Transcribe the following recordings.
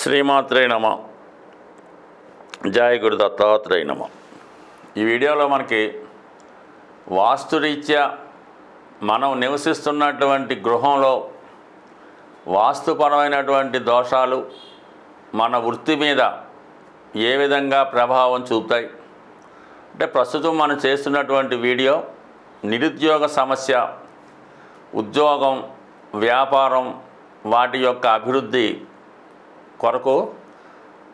శ్రీమాత్రే నమ. జాయ గురు దత్తాత్రేయ నమ. ఈ వీడియోలో మనకి వాస్తురీత్యా మనం నివసిస్తున్నటువంటి గృహంలో వాస్తుపరమైనటువంటి దోషాలు మన వృత్తి మీద ఏ విధంగా ప్రభావం చూపుతాయి? అంటే ప్రస్తుతం మనం చేస్తున్నటువంటి వీడియో నిరుద్యోగ సమస్య ఉద్యోగం వ్యాపారం వాటి యొక్క అభివృద్ధి కొరకు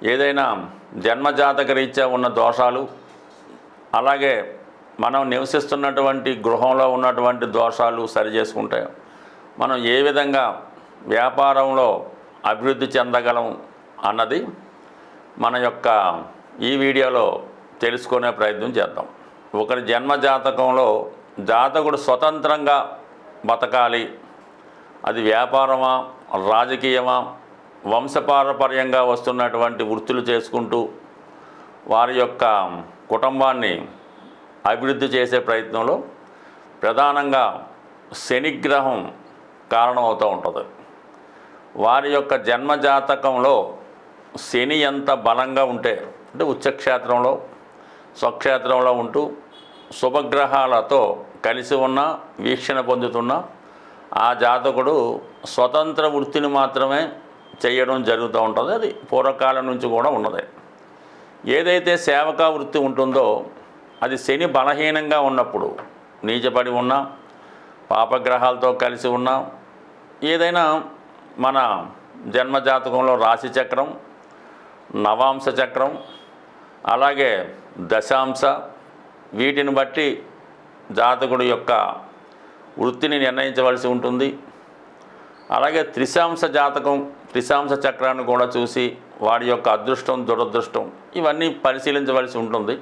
ఏదైనా జన్మజాతక రీత్యా ఉన్న దోషాలు అలాగే మనం నివసిస్తున్నటువంటి గృహంలో ఉన్నటువంటి దోషాలు సరి చేసుకుంటాయి. మనం ఏ విధంగా వ్యాపారంలో అభివృద్ధి చెందగలం అన్నది మన యొక్క ఈ వీడియోలో తెలుసుకునే ప్రయత్నం చేద్దాం. ఒకరి జన్మ జాతకంలో జాతకుడు స్వతంత్రంగా బతకాలి. అది వ్యాపారమా రాజకీయమా వంశపారపర్యంగా వస్తున్నటువంటి వృత్తులు చేసుకుంటూ వారి యొక్క కుటుంబాన్ని అభివృద్ధి చేసే ప్రయత్నంలో ప్రధానంగా శనిగ్రహం కారణమవుతూ ఉంటుంది. వారి యొక్క జన్మజాతకంలో శని ఎంత బలంగా ఉంటే అంటే ఉచ్చక్షేత్రంలో స్వక్షేత్రంలో ఉంటూ శుభగ్రహాలతో కలిసి ఉన్న వీక్షణ పొందుతున్న ఆ జాతకుడు స్వతంత్ర వృత్తిని మాత్రమే చేయడం జరుగుతూ ఉంటుంది. అది పూర్వకాలం నుంచి కూడా ఉన్నది. ఏదైతే సేవకా వృత్తి ఉంటుందో అది శని బలహీనంగా ఉన్నప్పుడు నీచపడి ఉన్నా పాపగ్రహాలతో కలిసి ఉన్నా ఏదైనా మన జన్మజాతకంలో రాశి చక్రం నవాంశ చక్రం అలాగే దశాంశ వీటిని బట్టి జాతకుడు యొక్క వృత్తిని నిర్ణయించవలసి ఉంటుంది. అలాగే త్రిశాంశ జాతకం త్రిశాంశ చక్రాన్ని కూడా చూసి వాడి యొక్క అదృష్టం దురదృష్టం ఇవన్నీ పరిశీలించవలసి ఉంటుంది.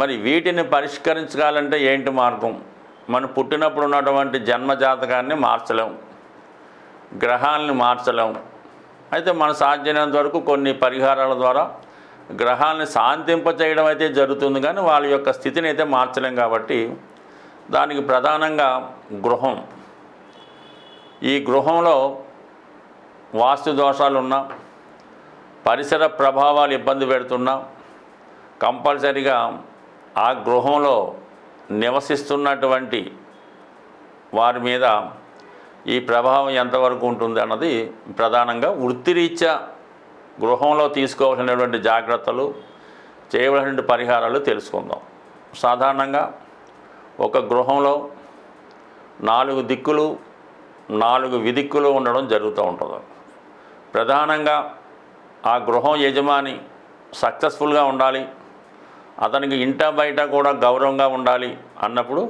మరి వీటిని పరిష్కరించాలంటే ఏంటి మార్గం? మనం పుట్టినప్పుడు ఉన్నటువంటి జన్మ జాతకాన్ని మార్చలేం. గ్రహాలని మార్చలేం. అయితే మన సాధ్యమైనంత వరకు కొన్ని పరిహారాల ద్వారా గ్రహాలని శాంతింప చేయడం అయితే జరుగుతుంది కానీ వాళ్ళ యొక్క స్థితిని అయితే మార్చలేం కాబట్టి దానికి ప్రధానంగా గృహం. ఈ గృహంలో వాస్తు దోషాలున్నా పరిసర ప్రభావాలు ఇబ్బంది పెడుతున్నా కంపల్సరిగా ఆ గృహంలో నివసిస్తున్నటువంటి వారి మీద ఈ ప్రభావం ఎంతవరకు ఉంటుంది అన్నది ప్రధానంగా వృత్తిరీత్యా గృహంలో తీసుకోవాల్సినటువంటి జాగ్రత్తలు చేయవలసిన పరిహారాలు తెలుసుకుందాం. సాధారణంగా ఒక గృహంలో నాలుగు దిక్కులు నాలుగు విదిక్కులు ఉండడం జరుగుతూ ఉంటుంది. ప్రధానంగా ఆ గృహం యజమాని సక్సెస్ఫుల్గా ఉండాలి అతనికి ఇంట బయట కూడా గౌరవంగా ఉండాలి అన్నప్పుడు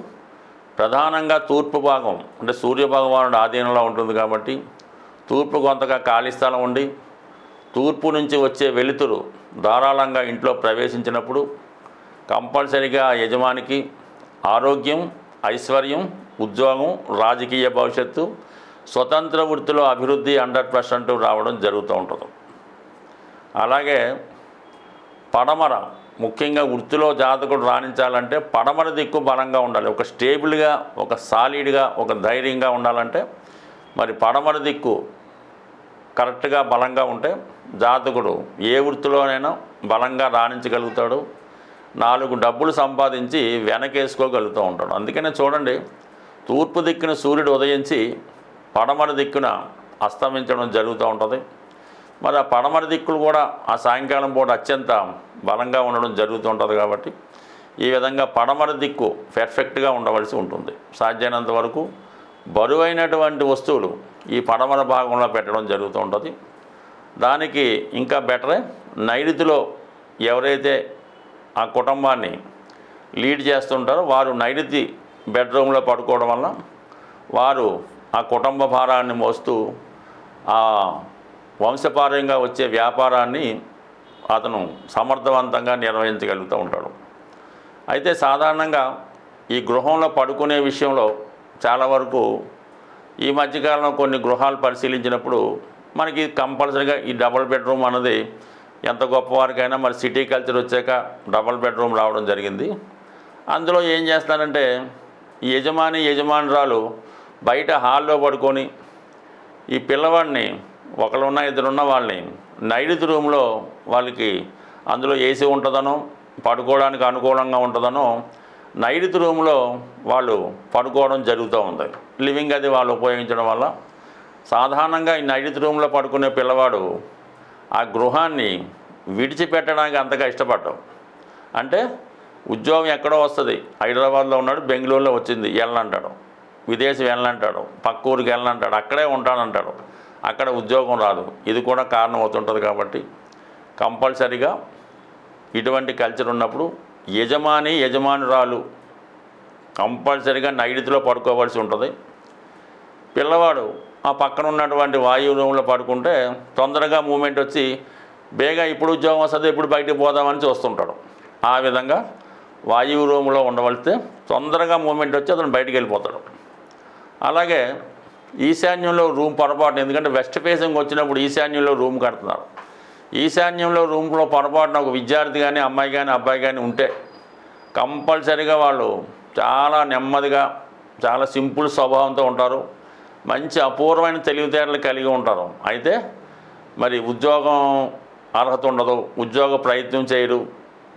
ప్రధానంగా తూర్పు భాగం అంటే సూర్యభగవానుడు ఆధీనంలో ఉంటుంది కాబట్టి తూర్పు కొంతగా ఖాళీ స్థలం ఉండి తూర్పు నుంచి వచ్చే వెలుతురు ధారాళంగా ఇంట్లో ప్రవేశించినప్పుడు కంపల్సరిగా యజమానికి ఆరోగ్యం ఐశ్వర్యం ఉద్యోగం రాజకీయ భవిష్యత్తు స్వతంత్ర వృత్తిలో అభివృద్ధి హండ్రెడ్ పర్సెంట్ రావడం జరుగుతూ ఉంటుంది. అలాగే పడమర ముఖ్యంగా వృత్తిలో జాతకుడు రాణించాలంటే పడమర దిక్కు బలంగా ఉండాలి. ఒక స్టేబుల్గా ఒక సాలిడ్గా ఒక ధైర్యంగా ఉండాలంటే మరి పడమర దిక్కు కరెక్ట్గా బలంగా ఉంటే జాతకుడు ఏ వృత్తిలోనైనా బలంగా రాణించగలుగుతాడు. నాలుగు డబ్బులు సంపాదించి వెనకేసుకోగలుగుతూ ఉంటాడు. అందుకనే చూడండి తూర్పు దిక్కున సూర్యుడు ఉదయించి పడమర దిక్కున అస్తమించడం జరుగుతూ ఉంటుంది. మరి ఆ పడమర దిక్కులు కూడా ఆ సాయంకాలం పూట అత్యంత బలంగా ఉండడం జరుగుతూ ఉంటుంది కాబట్టి ఈ విధంగా పడమర దిక్కు పెర్ఫెక్ట్గా ఉండవలసి ఉంటుంది. సాధ్యమైనంత వరకు బరువైనటువంటి వస్తువులు ఈ పడమర భాగంలో పెట్టడం జరుగుతూ ఉంటుంది. దానికి ఇంకా బెటరే నైరుతిలో ఎవరైతే ఆ కుటుంబాన్ని లీడ్ చేస్తుంటారో వారు నైరుతి బెడ్రూమ్లో పడుకోవడం వల్ల వారు ఆ కుటుంబ భారాన్ని మోస్తూ ఆ వంశపార్యంగా వచ్చే వ్యాపారాన్ని అతను సమర్థవంతంగా నిర్వహించగలుగుతూ ఉంటాడు. అయితే సాధారణంగా ఈ గృహంలో పడుకునే విషయంలో చాలా వరకు ఈ మధ్యకాలంలో కొన్ని గృహాలు పరిశీలించినప్పుడు మనకి కంపల్సరీగా ఈ డబుల్ బెడ్రూమ్ అన్నది ఎంత గొప్పవారికైనా మరి సిటీ కల్చర్ వచ్చాక డబుల్ బెడ్రూమ్ రావడం జరిగింది. అందులో ఏం చేస్తానంటే ఈ యజమాని యజమానురాలు బయట హాల్లో పడుకొని ఈ పిల్లవాడిని ఒకళ్ళున్న ఇద్దరున్న వాళ్ళని నైరుతి రూమ్లో వాళ్ళకి అందులో ఏసీ ఉంటుందనో పడుకోవడానికి అనుకూలంగా ఉంటుందనో నైరుతి రూమ్లో వాళ్ళు పడుకోవడం జరుగుతూ ఉంది. లివింగ్ అది వాళ్ళు ఉపయోగించడం వల్ల సాధారణంగా ఈ నైరుతి రూమ్లో పడుకునే పిల్లవాడు ఆ గృహాన్ని విడిచిపెట్టడానికి అంతగా ఇష్టపడ్డాం. అంటే ఉద్యోగం ఎక్కడో వస్తుంది. హైదరాబాద్లో ఉన్నాడు బెంగళూరులో వచ్చింది వెళ్ళంటాడు విదేశం వెళ్ళంటాడు పక్క ఊరికి వెళ్ళంటాడు అక్కడే ఉంటానంటాడు అక్కడ ఉద్యోగం రాదు. ఇది కూడా కారణం అవుతుంటుంది కాబట్టి కంపల్సరిగా ఇటువంటి కల్చర్ ఉన్నప్పుడు యజమాని యజమానురాలు కంపల్సరిగా నైడితిలో పడుకోవాల్సి ఉంటుంది. పిల్లవాడు ఆ పక్కన ఉన్నటువంటి వాయువు రూమ్లో పడుకుంటే తొందరగా మూమెంట్ వచ్చి బేగా ఇప్పుడు ఉద్యోగం వస్తుంది ఇప్పుడు బయటికి పోదామని చూస్తుంటాడు. ఆ విధంగా వాయువు రూమ్లో ఉండవలిస్తే తొందరగా మూమెంట్ వచ్చి అతను బయటికి వెళ్ళిపోతాడు. అలాగే ఈశాన్యంలో రూమ్ పొరపాటు ఎందుకంటే వెస్ట్ ఫేసింగ్ వచ్చినప్పుడు ఈశాన్యంలో రూమ్ కడుతున్నారు. ఈశాన్యంలో రూమ్లో పొరపాటున ఒక విద్యార్థి కానీ అమ్మాయి కానీ అబ్బాయి కానీ ఉంటే కంపల్సరీగా వాళ్ళు చాలా నెమ్మదిగా చాలా సింపుల్ స్వభావంతో ఉంటారు. మంచి అపూర్వమైన తెలివితేటలు కలిగి ఉంటారు. అయితే మరి ఉద్యోగం అర్హత ఉండదు. ఉద్యోగ ప్రయత్నం చేయరు.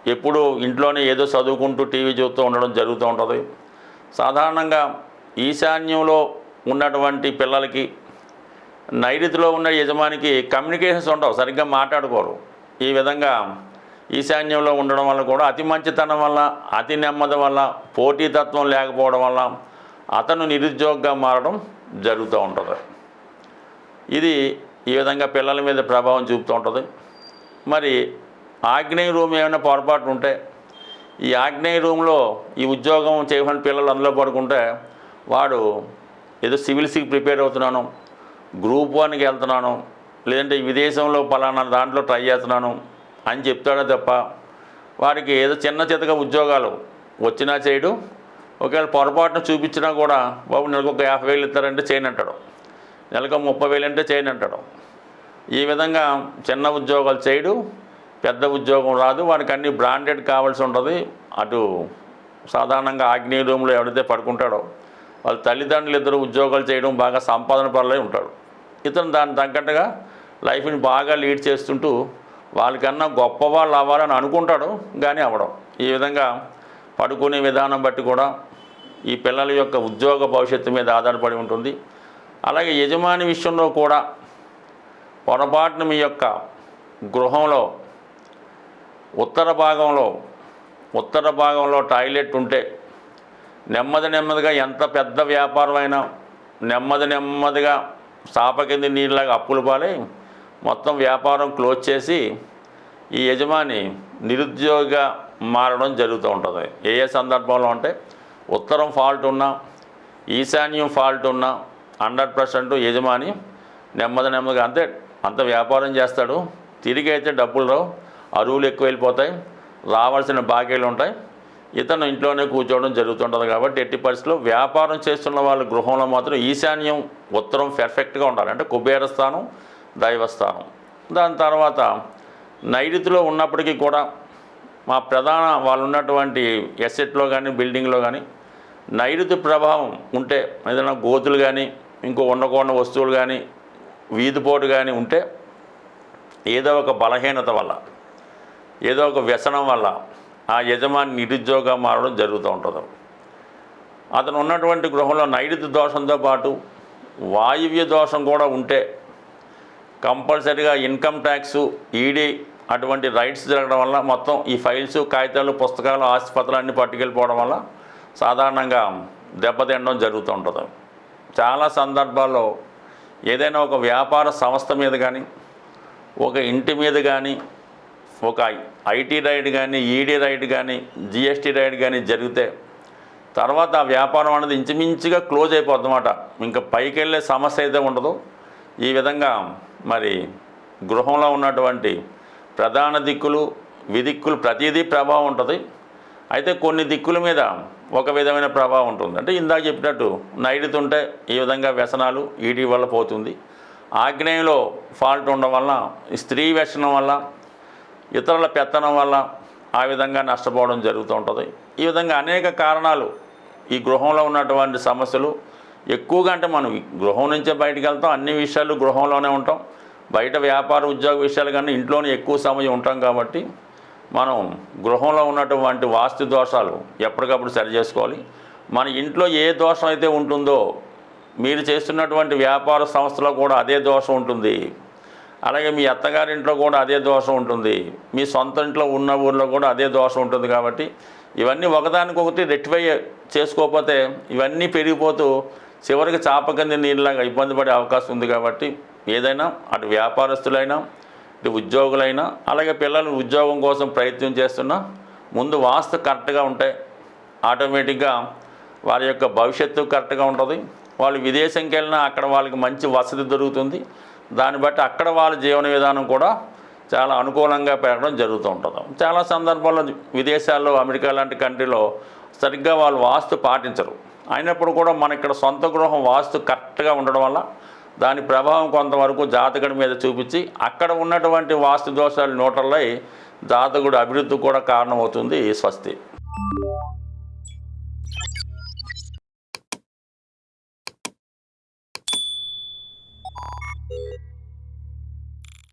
ఎప్పుడు ఇంట్లోనే ఏదో చదువుకుంటూ టీవీ చూస్తూ ఉండడం జరుగుతూ ఉంటుంది. సాధారణంగా ఈశాన్యంలో ఉన్నటువంటి పిల్లలకి నైరుతిలో ఉన్న యజమానికి కమ్యూనికేషన్స్ ఉండవు సరిగ్గా మాట్లాడుకోరు. ఈ విధంగా ఈశాన్యంలో ఉండడం వల్ల కూడా అతి మంచితనం వల్ల అతి నెమ్మది వల్ల పోటీతత్వం లేకపోవడం వల్ల అతను నిరుద్యోగంగా మారడం జరుగుతూ ఉంటుంది. ఇది ఈ విధంగా పిల్లల మీద ప్రభావం చూపుతూ ఉంటుంది. మరి ఆగ్నేయ రూమ్ ఏమైనా పొరపాటు ఉంటే ఈ ఆగ్నేయ రూమ్లో ఈ ఉద్యోగం చేయమని పిల్లలు అందులో పడుకుంటే వాడు ఏదో సివిల్స్కి ప్రిపేర్ అవుతున్నాను గ్రూప్ వన్కి వెళ్తున్నాను లేదంటే విదేశంలో పలానా దాంట్లో ట్రై చేస్తున్నాను అని చెప్తాడో తప్ప వాడికి ఏదో చిన్న చితక ఉద్యోగాలు వచ్చినా చేయడు. ఒకవేళ పొరపాటున చూపించినా కూడా బాబు నెలకు ఒక యాభై వేలు ఇస్తారంటే చేయను అంటాడు. నెలకు ముప్పై వేలు అంటే చేయను అంటాడు. ఈ విధంగా చిన్న ఉద్యోగాలు చేయడు పెద్ద ఉద్యోగం రాదు. వాడికి అన్ని బ్రాండెడ్ కావాల్సి ఉంటుంది. అటు సాధారణంగా ఆగ్నేయ రూమ్లో ఎవడైతే పడుకుంటాడో వాళ్ళ తల్లిదండ్రులు ఇద్దరు ఉద్యోగాలు చేయడం బాగా సంపాదన పనులై ఉంటాడు. ఇతను దాని తగ్గట్టుగా లైఫ్ని బాగా లీడ్ చేస్తుంటూ వాళ్ళకన్నా గొప్పవాళ్ళు అవ్వాలని అనుకుంటాడు కానీ అవ్వడం. ఈ విధంగా పడుకునే విధానం బట్టి కూడా ఈ పిల్లల యొక్క ఉద్యోగ భవిష్యత్తు మీద ఆధారపడి ఉంటుంది. అలాగే యజమాని విషయంలో కూడా పొరపాటున మీ యొక్క గృహంలో ఉత్తర భాగంలో ఉత్తర భాగంలో టాయిలెట్ ఉంటే నెమ్మది నెమ్మదిగా ఎంత పెద్ద వ్యాపారం అయినా నెమ్మది నెమ్మదిగా సాప కింద నీళ్ళగా అప్పులు పాలై మొత్తం వ్యాపారం క్లోజ్ చేసి ఈ యజమాని నిరుద్యోగిగా మారడం జరుగుతూ ఉంటుంది. ఏ ఏ సందర్భంలో అంటే ఉత్తరం ఫాల్ట్ ఉన్నా ఈశాన్యం ఫాల్ట్ ఉన్నా హండ్రెడ్ పర్సెంట్ యజమాని నెమ్మది నెమ్మదిగా అంతే అంత వ్యాపారం చేస్తాడు. తిరిగి అయితే డబ్బులు రావు అరువులు ఎక్కువ వెళ్ళిపోతాయి రావాల్సిన బాకీలు ఉంటాయి. ఇతను ఇంట్లోనే కూర్చోవడం జరుగుతుంటుంది కాబట్టి ఎట్టి పరిస్థితుల్లో వ్యాపారం చేస్తున్న వాళ్ళ గృహంలో మాత్రం ఈశాన్యం ఉత్తరం పెర్ఫెక్ట్గా ఉండాలి. అంటే కుబేరస్థానం దైవస్థానం దాని తర్వాత నైరుతిలో ఉన్నప్పటికీ కూడా మా ప్రధాన వాళ్ళు ఉన్నటువంటి ఎసెట్లో కానీ బిల్డింగ్లో కానీ నైరుతి ప్రభావం ఉంటే ఏదైనా గోతులు కానీ ఇంకో ఉండకుండా వస్తువులు కానీ వీధిపోటు కానీ ఉంటే ఏదో ఒక బలహీనత వల్ల ఏదో ఒక వ్యసనం వల్ల ఆ యజమాని నిరుద్యోగం మారడం జరుగుతూ ఉంటుంది. అతను ఉన్నటువంటి గృహంలో నైరుతి దోషంతో పాటు వాయువ్య దోషం కూడా ఉంటే కంపల్సరీగా ఇన్కమ్ ట్యాక్స్ ఈడీ అటువంటి రైట్స్ జరగడం వల్ల మొత్తం ఈ ఫైల్స్ కాగితాలు పుస్తకాలు ఆస్తిపత్రాలు అన్నీ పట్టుకెళ్ళిపోవడం వల్ల సాధారణంగా దెబ్బతినడం జరుగుతూ ఉంటుంది. చాలా సందర్భాల్లో ఏదైనా ఒక వ్యాపార సంస్థ మీద కానీ ఒక ఇంటి మీద కానీ ఒక ఐటీ రైడ్ కానీ ఈడీ రైడ్ కానీ జిఎస్టీ రైడ్ కానీ జరిగితే తర్వాత ఆ వ్యాపారం అనేది ఇంచుమించుగా క్లోజ్ అయిపోద్ది ఇంకా పైకి వెళ్ళే సమస్య అయితే ఉండదు. ఈ విధంగా మరి గృహంలో ఉన్నటువంటి ప్రధాన దిక్కులు విదిక్కులు ప్రతిదీ ప్రభావం ఉంటుంది. అయితే కొన్ని దిక్కుల మీద ఒక విధమైన ప్రభావం ఉంటుంది. అంటే ఇందాక చెప్పినట్టు నైరుతి ఈ విధంగా వ్యసనాలు ఈడీ వల్ల పోతుంది. ఆగ్నేయంలో ఫాల్ట్ ఉండడం వల్ల స్త్రీ వ్యసనం వల్ల ఇతరుల పెత్తనం వల్ల ఆ విధంగా నష్టపోవడం జరుగుతూ ఉంటుంది. ఈ విధంగా అనేక కారణాలు ఈ గృహంలో ఉన్నటువంటి సమస్యలు. ఎక్కువగా అంటే మనం గృహం నుంచే బయటకు వెళ్తాం అన్ని విషయాలు గృహంలోనే ఉంటాం. బయట వ్యాపార ఉద్యోగ విషయాలు కానీ ఇంట్లోనే ఎక్కువ సమయం ఉంటాం కాబట్టి మనం గృహంలో ఉన్నటువంటి వాస్తు దోషాలు ఎప్పటికప్పుడు సరి చేసుకోవాలి. మన ఇంట్లో ఏ దోషం అయితే ఉంటుందో మీరు చేస్తున్నటువంటి వ్యాపార సంస్థలో కూడా అదే దోషం ఉంటుంది. అలాగే మీ అత్తగారింట్లో కూడా అదే దోషం ఉంటుంది. మీ సొంత ఇంట్లో ఉన్న ఊర్లో కూడా అదే దోషం ఉంటుంది కాబట్టి ఇవన్నీ ఒకదానికొకటి రెక్టిఫై చేసుకోకపోతే ఇవన్నీ పెరిగిపోతూ చివరికి చాప కింద నీళ్ళలాగా ఇబ్బంది పడే అవకాశం ఉంది కాబట్టి ఏదైనా అటు వ్యాపారస్తులైనా ఇటు ఉద్యోగులైనా అలాగే పిల్లలు ఉద్యోగం కోసం ప్రయత్నం చేస్తున్నా ముందు వాస్తు కరెక్ట్గా ఉంటే ఆటోమేటిక్గా వారి యొక్క భవిష్యత్తు కరెక్ట్గా ఉంటుంది. వాళ్ళు విదేశంకి వెళ్ళినా అక్కడ వాళ్ళకి మంచి వసతి దొరుకుతుంది. దాన్ని బట్టి అక్కడ వాళ్ళ జీవన విధానం కూడా చాలా అనుకూలంగా పెరగడం జరుగుతూ ఉంటుంది. చాలా సందర్భాల్లో విదేశాల్లో అమెరికా లాంటి కంట్రీలో సరిగ్గా వాళ్ళు వాస్తు పాటించరు. అయినప్పుడు కూడా మన ఇక్కడ సొంత గృహం వాస్తు కరెక్ట్గా ఉండడం వల్ల దాని ప్రభావం కొంతవరకు జాతకుడి మీద చూపించి అక్కడ ఉన్నటువంటి వాస్తు దోషాలు నోటల్లై జాతకుడు అభివృద్ధి కూడా కారణమవుతుంది స్వస్తి.